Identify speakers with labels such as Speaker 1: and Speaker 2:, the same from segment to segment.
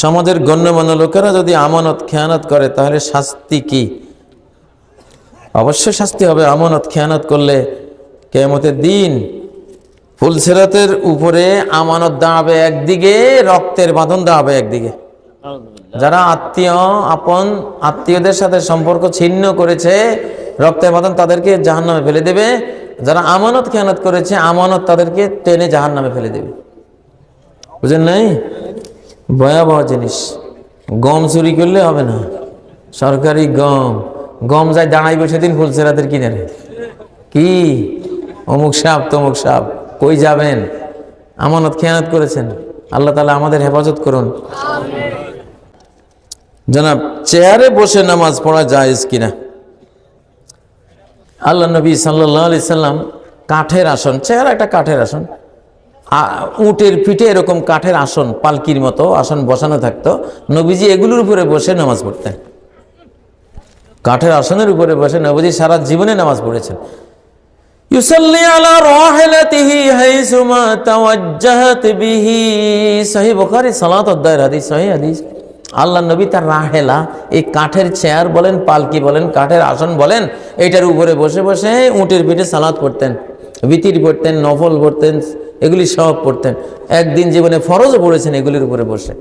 Speaker 1: সমাজের গণ্যমান্য লোকেরা যদি আমানত খেয়ানত করে তাহলে শাস্তি কি? অবশ্যই শাস্তি হবে। আমানত খেয়ানত করলে কেমতের দিন ফুলসেরাতের উপরে আমানত দাঁড়াবে একদিকে রক্তের বাঁধন দাঁড়াবে একদিকে। যারা আত্মীয় আপন আত্মীয়দের সাথে সম্পর্ক ছিন্ন করেছে রক্তের বাঁধন তাদেরকে জাহান নামে ফেলে দেবে। যারা আমানত খেয়ানত করেছে আমানত তাদেরকে টেনে জাহান নামে ফেলে দেবে। বুঝেন নাই? ভয়াবহ জিনিস। গম চুরি করলে হবে না। সরকারি গম। গম যায় দাঁড়াইবে সেদিন ফুলসেরাতের কিনারে। কি? অমুক সাপ, তমুক সাপ, কই যাবেন? আমানত খেয়ানত করেছেন। আল্লাহ তালা আমাদের হেফাজত করুন। জনাব, চেয়ারে বসে নামাজ পড়া জায়েজ কিনা? আল্লাহ নবী সাল্লাহ আলি সাল্লাম কাঠের আসন চেয়ার একটা কাঠের আসন উটের পিঠে এরকম কাঠের আসন, পালকির মতো আসন বসানো থাকতো। নবীজি এগুলোর উপরে বসে নামাজ পড়তেন। কাঠের আসনের উপরে বসে নবীজি সারা জীবনে নামাজ পড়েছেন। ইউসাল্লি আলা রাহিলাতিহি হাইসুমা তাওয়াজ্জাহাত বিহি। সহিহ বুখারী সালাত অধ্যায়ের হাদিস সহিহ হাদিস। আল্লাহ নবী তার রাহেলা, এই কাঠের চেয়ার বলেন, পালকি বলেন, কাঠের আসন বলেন এটার উপরে বসে বসে উটের পিঠে সালাত পড়তেন। বিতির পড়তেন, নফল পড়তেন এগুলি সব পড়তেন। একদিন জীবনে ফরজও পড়েছেন এগুলির উপরে বসে।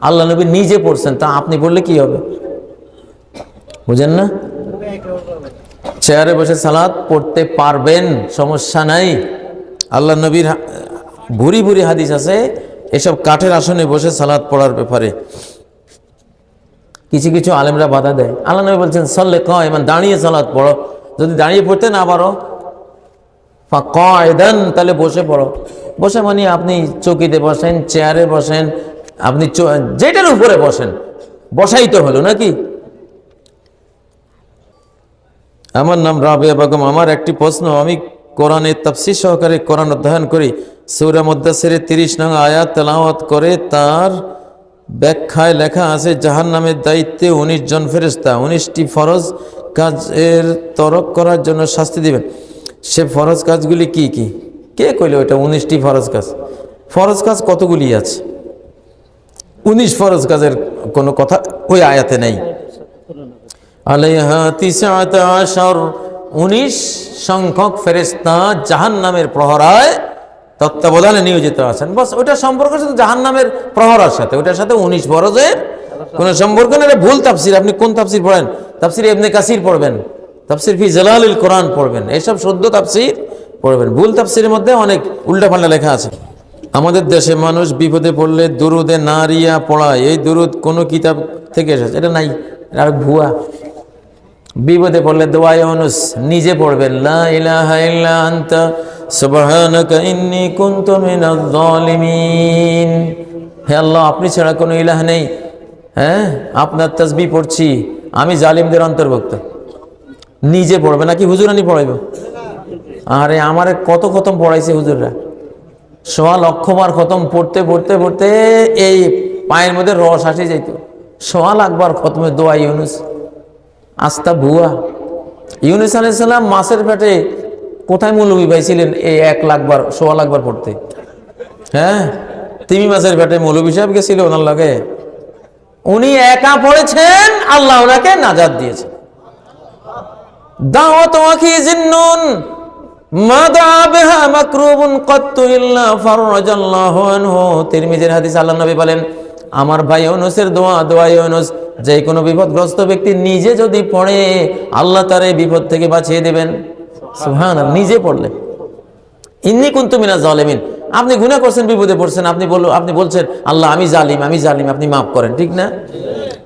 Speaker 1: আল্লাহ নবী নিজে পড়ছেন, তা আপনি পড়লে কি হবে? বুঝেন না? চেয়ারে বসে সালাদ পড়তে পারবেন, সমস্যা নাই। আল্লাহ নবীর ভুরি ভুরি হাদিস আছে, এসব কাঠের আসনে বসে সালাদ পড়ার ব্যাপারে। কিছু কিছু আলেমরা বাধা দেয়। আল্লাহ নবী বলছেন, সল্লে কয় মানে দাঁড়িয়ে সালাদ পড়ো। যদি দাঁড়িয়ে পড়তে না পারো কয়দান তাহলে বসে পড়ো। বসে মানে আপনি চকিতে বসেন, চেয়ারে বসেন, আপনি যেটার উপরে বসেন। বসাই তো হলো নাকি? আমার নাম রাবিয়া বেগম। আমার একটি প্রশ্ন, আমি কোরআনের তাফসির সহকারে কোরআন অধ্যয়ন করি। সৌরা মদ্দাসের তিরিশ নং আয়াত তেলাওয়াত করে তার ব্যাখ্যায় লেখা আছে জাহান নামের দায়িত্বে উনিশ জন ফেরেস্তা উনিশটি ফরজ কাজের তরক করার জন্য শাস্তি দিবেন। সে ফরজ কাজগুলি কি কি? কে কইল ওটা উনিশটি ফরজ কাজ। ফরজ কাজ কতগুলি আছে? উনিশ ফরজ কাজের কোনো কথা ওই আয়াতে নেই। উনিশ সংখ্যক ফেরেস্তা জাহান নামের প্রহরায় তত্ত্বাবধানে নিয়োজিত আছেন। বস ওটা সম্পর্ক শুধু জাহান নামের প্রহরার সাথে। ওটার সাথে উনিশ বরজের কোনো সম্পর্ক নেই। ভুল তাফসির। আপনি কোন তাফসির পড়েন? তাফসির এমনি কাসির পড়বেন। তাফসির ফি জালালুল কোরআন পড়বেন। এসব শুদ্ধ তাফসির পড়বেন। ভুল তাফসিরের মধ্যে অনেক উল্টাপাল্টা লেখা আছে। আমাদের দেশে মানুষ বিপদে পড়লে দুরুদে নারিয়া পড়ায় এই দুরুদ কোনো কিতাব থেকে এসেছে। এটা নাই আর ভুয়া। বিপদে পড়লে দোয়া ইউনুস নিজে পড়বেন। লা আপনি ছাড়া কোনো ইলাহ নেই। হ্যাঁ? আপনার তাসবিহ পড়ছি। আমি জালিমদের অন্তর্ভুক্ত। নিজে পড়বে নাকি হুজুরানি পড়াইব? আরে আমারে কত খতম পড়াইছে হুজুররা। সোয়া লক্ষবার খতম পড়তে পড়তে পড়তে এই পায়ের মধ্যে রস আসে যাইত। সোয়া লাখবার খতমে দোয়া ইউনুস। আস্তা ভুয়া। ইউনুস আলাইসাল্লাম মাছের পেটে কোথায় মৌলবী পাইছিলেন এই এক লাখবার সোয়া লাখবার পড়তে? হ্যাঁ? তিমি মাছের পেটে মৌলবী সাহেব গেছিল ওনার লাগে। উনি একা পড়েছেন, আল্লাহ ওনাকে নাজাদ দিয়েছেন। দাওয়াত ওয়াকি জিন্নুন। মা দাআ বিহা মাকরুবুন কত্তু ইল্লা ফাররাজাল্লাহু আনহু। বলেন, আমার ভাই ইউনুসের দোয়া দোয়া ইউনুস, যে কোনো বিপদগ্রস্ত ব্যক্তি নিজে যদি পড়ে, আল্লাহ তার এই বিপদ থেকে বাঁচিয়ে দেবেন। সুবহানাল্লাহ, নিজে পড়লে। ইন্নি কুন্তু মিনা জালিমিন। আপনি গুনাহ করছেন, বিপদে পড়ছেন, আপনি বলো আপনি বলছেন, আল্লাহ, আমি জালিম আমি জালিম, আপনি মাফ করেন। ঠিক না?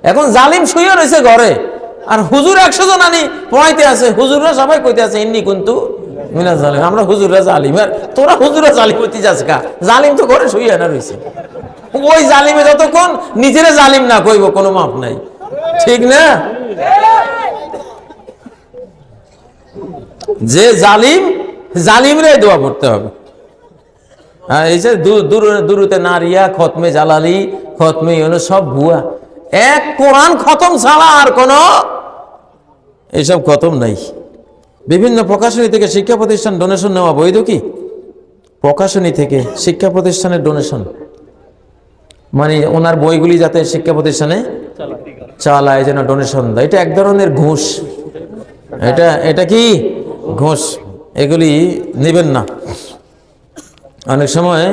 Speaker 1: এখন জালিম শুয়ে রয়েছে ঘরে। আর হুজুর একশো জন আনি, পড়াইতে আছে, হুজুররা সবাই কইতে আছে, ইন্নি কুন্তু মিনা জালিম। আমরা হুজুররা জালিম। আর তোরা হুজুররা জালিম হতে যাস কা জালিম তো ঘরে শুয়ে না রয়েছে ওই জালিমে যতক্ষণ নিজেরা জালিম না কইব, কোনো মাপ নাই। ঠিক না? যে জালিম, জালিমরে দোয়া পড়তে হবে। হ্যাঁ এই যে দূর, দূর- দূরতে নারিয়া, খতমে জালালি, খতমে সব ভুয়া। এক কোরআন খতম ছাড়া আর কোন এইসব খতম নাই। বিভিন্ন প্রকাশনী থেকে শিক্ষা প্রতিষ্ঠান ডোনেশন নেওয়া বৈধ কি? প্রকাশনী থেকে শিক্ষা প্রতিষ্ঠানের ডোনেশন মানে ওনার বইগুলি যাতে শিক্ষা প্রতিষ্ঠানে চালায় যেন ডোনেশন দেয়। এটা এক ধরনের ঘুষ। এটা এটা কি? ঘুষ। এগুলি নেবেন না। অনেক সময়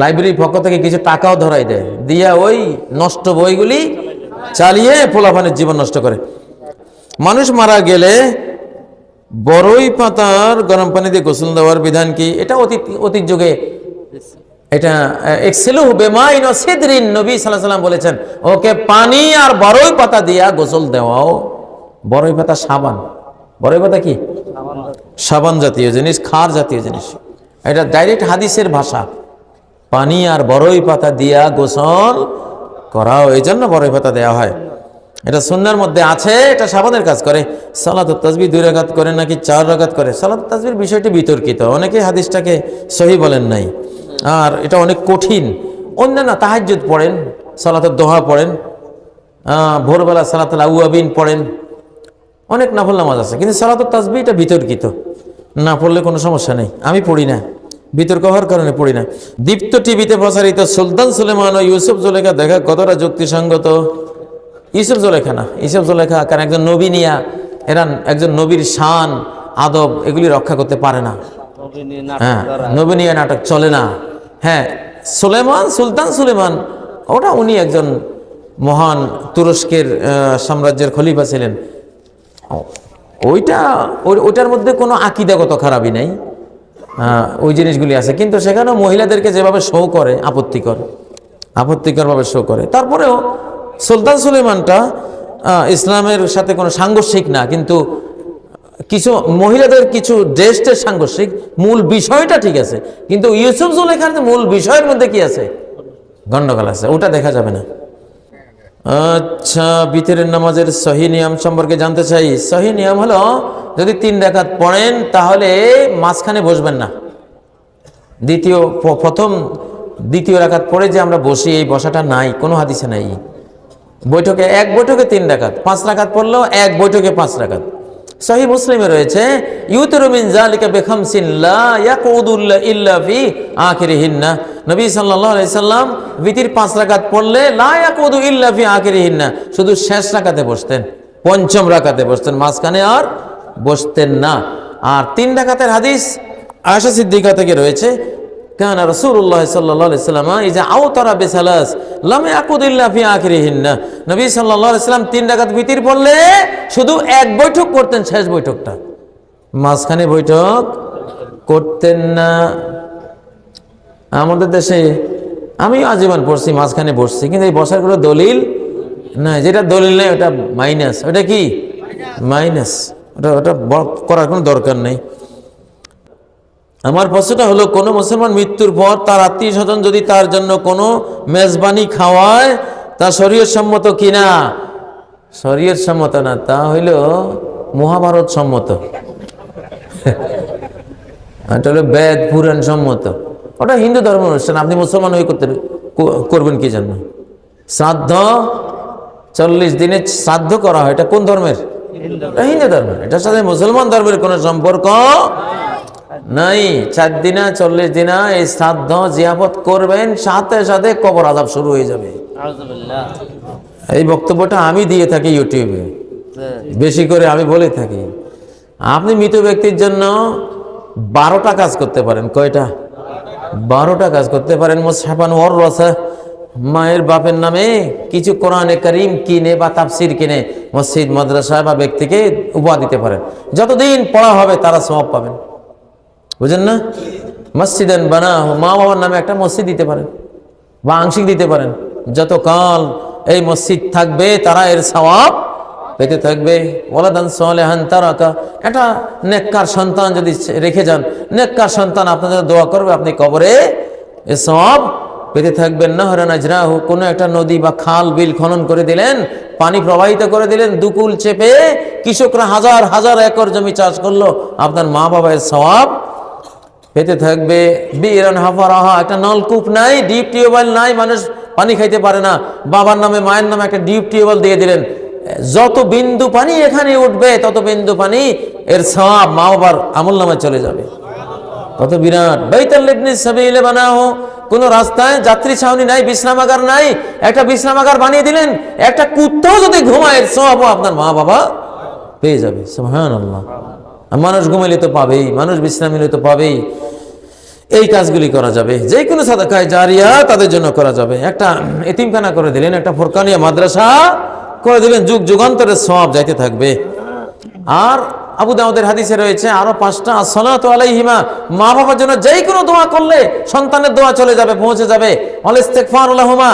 Speaker 1: লাইব্রেরির পক্ষ থেকে কিছু টাকাও ধরাই দেয়। দিয়া ওই নষ্ট বইগুলি চালিয়ে পোলাপানের জীবন নষ্ট করে। মানুষ মারা গেলে বড়ই পাতার গরম পানি দিয়ে গোসল দেওয়ার বিধান কি? এটা অতীত অতীত যুগে। এটা বেমাইন সিদরিন নবী সাল্লাম বলেছেন, ওকে পানি আর বড়ই পাতা দিয়া গোসল দেওয়াও। বড়ই পাতা সাবান। বড়ই পাতা কি? সাবান জাতীয় জিনিস, খার জাতীয় জিনিস। এটা ডাইরেক্ট হাদিসের ভাষা। পানি আর বড়ই পাতা দিয়া গোসল করাও, এই জন্য বড়ই ভাতা দেওয়া হয়। এটা সুন্নার মধ্যে আছে, এটা সাবানের কাজ করে। সালাত তাজবি দুই রাগাত করে নাকি চার রাগাত করে? সালাত তাজবির বিষয়টি বিতর্কিত। অনেকে হাদিসটাকে সহি বলেন নাই। আর এটা অনেক কঠিন। অন্যান্য তাহাজ্জুদ পড়েন সালাতের দোহা পড়েন ভোরবেলা সালাতুল আউয়াবিন পড়েন। অনেক নাফল নামাজ আছে। কিন্তু সালাতুল তাজবি এটা বিতর্কিত। না পড়লে কোনো সমস্যা নেই। আমি পড়ি না। বিতর্ক হওয়ার কারণে পড়ি না। দীপ্ত টিভিতে প্রচারিত সুলতান সুলেমান ও ইউসুফ জুলেখা দেখা কতটা যুক্তিসঙ্গত? ইউসুফ জুলেখা না ইউসুফ জুলেখা কারণ একজন নবী নিয়া এরা একজন নবীর শান আদব এগুলি রক্ষা করতে পারে না। হ্যাঁ নবীনিয়া নাটক চলে না। হ্যাঁ সুলেমান সুলতান সুলেমান ওটা উনি একজন মহান তুরস্কের সাম্রাজ্যের খলিফা ছিলেন। ওইটা ওই- ওইটার মধ্যে কোনো আকিদাগত খারাপই নাই। ওই জিনিসগুলি আছে। কিন্তু সেখানেও মহিলাদেরকে যেভাবে শো করে, আপত্তিকর, আপত্তিকরভাবে শো করে। তারপরেও সুলতান সুলেমানটা ইসলামের সাথে কোনো সাংঘর্ষিক না, কিন্তু কিছু মহিলাদের কিছু ড্রেসটের সাংঘর্ষিক, মূল বিষয়টা ঠিক আছে। কিন্তু ইউসুফ জুলেখার মূল বিষয়ের মধ্যে কি আছে? গন্ডগোল আছে, ওটা দেখা যাবে না। আচ্ছা বিতরের নামাজের সহি নিয়ম সম্পর্কে জানতে চাই। সহি নিয়ম হলো, যদি তিন রেখাত পড়েন, তাহলে মাঝখানে বসবেন না। দ্বিতীয় প্রথম, দ্বিতীয় রেখাত পড়ে যে আমরা বসি, এই বসাটা নাই, কোনো হাদিসে নাই। বৈঠকে এক বৈঠকে তিন ডাকাত পাঁচ রাখাত পড়লেও এক বৈঠকে পাঁচ রাকাত সহি মুসলিমে রয়েছে ইউতরুমিন জালিকা বেখামসিন লা ইয়াকুদুল্লা ইল্লা ফি আখিরিহিন্না। নবী সাল্লাল্লাহু আলাইহি সাল্লাম বিতির পাঁচ রাকাত পড়লে, লা ইয়াকুদু ইল্লা ফি আখিরিহিন্না। শুধু শেষ রাকাতে বসতেন, পঞ্চম রাকাতে বসতেন, মাঝখানে আর বসতেন না। আর তিন রাকাতের হাদিস আয়সা সিদ্দিকা থেকে রয়েছে কানা আলাইহি সাল্লাম ইজা আওতারা বিসালাস, লাম ইল্লা ফি আখিরিহিন্না। নবী আলাইহি সাল্লাম তিন রাকাত বিতির পড়লে শুধু এক বৈঠক করতেন, শেষ বৈঠকটা। মাঝখানে বৈঠক করতেন না। আমাদের দেশে আমি আজীবন পড়ছি, মাঝখানে বসছি, কিন্তু এই বসার কোনো দলিল না যেটা দলিল নেই, ওটা মাইনাস। ওটা কি? মাইনাস। ওটা ওটা করার কোনো দরকার নেই। আমার প্রশ্নটা হলো, কোনো মুসলমান মৃত্যুর পর তার আত্মীয় স্বজন যদি তার জন্য কোনো মেজবানি খাওয়ায়, তা শরীর সম্মত কিনা? শরীয়ত সম্মত না, তা হইল মহাভারত সম্মত এটা হলো বেদ, পুরাণ সম্মত। ওটা হিন্দু ধর্ম অনুষ্ঠান, আপনি মুসলমান হয়ে করতে করবেন কি জন্য? শ্রাদ্ধ, চল্লিশ দিনে শ্রাদ্ধ করা হয়, এটা কোন ধর্মের? হিন্দু ধর্মের। এটার সাথে মুসলমান ধর্মের কোনো সম্পর্ক নাই চার দিনা চল্লিশ দিনা এই শ্রাদ্ধ জিয়াপত করবেন সাথে সাথে কবর আজাব শুরু হয়ে যাবে। এই বক্তব্যটা আমি দিয়ে থাকি ইউটিউবে। বেশি করে আমি বলে থাকি। আপনি মৃত ব্যক্তির জন্য বারোটা কাজ করতে পারেন। কয়টা? বারোটা কাজ করতে পারেন। মোসাফান ওর রসা মায়ের বাপের নামে কিছু কোরআনে করিম কিনে বা তাফসির কিনে মসজিদ মাদ্রাসা বা ব্যক্তিকে উপহার দিতে পারেন। যতদিন পড়া হবে তারা সব পাবেন। বুঝেন না? মসজিদেন বানা মা বাবার নামে একটা মসজিদ দিতে পারেন, বা আংশিক দিতে পারেন। যতকাল এই মসজিদ থাকবে, তারা এর সওয়াব পেতে থাকবে। ওলাদান সোলেহান তারাকা, একটা নেককার সন্তান যদি রেখে যান, নেককার সন্তান আপনাদের দোয়া করবে, আপনি কবরে এ সব পেতে থাকবেন। না হরে নাজরাহু, কোনো একটা নদী বা খাল, বিল খনন করে দিলেন, পানি প্রবাহিত করে দিলেন, দুকুল চেপে কৃষকরা হাজার হাজার একর জমি চাষ করল, আপনার মা বাবার সওয়াব পেতে থাকবে। বিরান হাফারাহা, একটা নলকূপ নাই, ডিপ টিউবওয়েল নাই, মানুষ পানি খাইতে পারে না। বাবার নামে, মায়ের নামে একটা ডিপ টিউবওয়েল দিয়ে দিলেন। যত বিন্দু পানি এখানে উঠবে, তত বিন্দু পানি এর সওয়াব মা বাবার আমল নামে চলে যাবে। কত বিরাট। বাইতাল ইবনে সাবিলে বানাও কোনো রাস্তায় যাত্রী ছাউনি নাই, বিশ্রামাগার নাই, একটা বিশ্রামাগার বানিয়ে দিলেন, একটা কুত্তাও যদি ঘুমায় সব আপনার মা বাবা পেয়ে যাবে। সুবহান আল্লাহ মানুষ ঘুমাইলে তো পাবেই, মানুষ বিশ্রাম তো পাবেই। এই কাজগুলি করা যাবে। যে কোনো সাদাকায় জারিয়া তাদের জন্য করা যাবে। একটা এতিমখানা করে দিলেন, একটা ফোরকানিয়া মাদ্রাসা করে দিলেন, যুগ যুগান্তরের সব যাইতে থাকবে। আর আবু দাউদের হাদিসে রয়েছে, আরও পাঁচটা, আসসালাতু আলাইহিমা মা বাবার জন্য যেই কোনো দোয়া করলে সন্তানের দোয়া চলে যাবে, পৌঁছে যাবে। অল ইস্তেগফার লাহুমা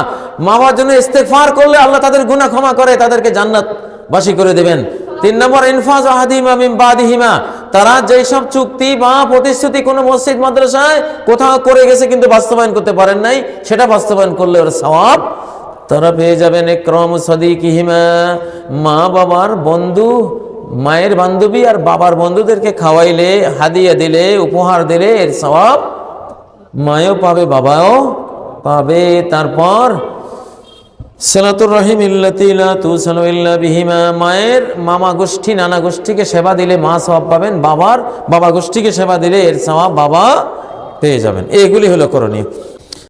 Speaker 1: মা বাবার জন্য ইস্তেগফার করলে আল্লাহ তাদের গুনাহ ক্ষমা করে, তাদেরকে জান্নাত বাসী করে দেবেন। তিন নম্বর, ইনফাজ বাদিহিমা। তারা যেই সব চুক্তি বা প্রতিশ্রুতি কোনো মসজিদ, মাদ্রাসায় কোথাও করে গেছে কিন্তু বাস্তবায়ন করতে পারেন নাই, সেটা বাস্তবায়ন করলে ওর সওয়াব তারা পেয়ে যাবেন একরম সদিকিহিমা। মা বাবার বন্ধু, মায়ের বান্ধবী আর বাবার বন্ধুদেরকে খাওয়াইলে, হাদিয়া দিলে, উপহার দিলে এর সওয়াব মায়ও পাবে, বাবাও পাবে। তারপর সালাতুর রহিম ইল্লা বিহিমা। মায়ের মামা গোষ্ঠী, নানা গোষ্ঠীকে সেবা দিলে মা স্বভাব পাবেন, বাবার বাবা গোষ্ঠীকে সেবা দিলে এর সবাব বাবা পেয়ে যাবেন। এগুলি হলো করণীয়।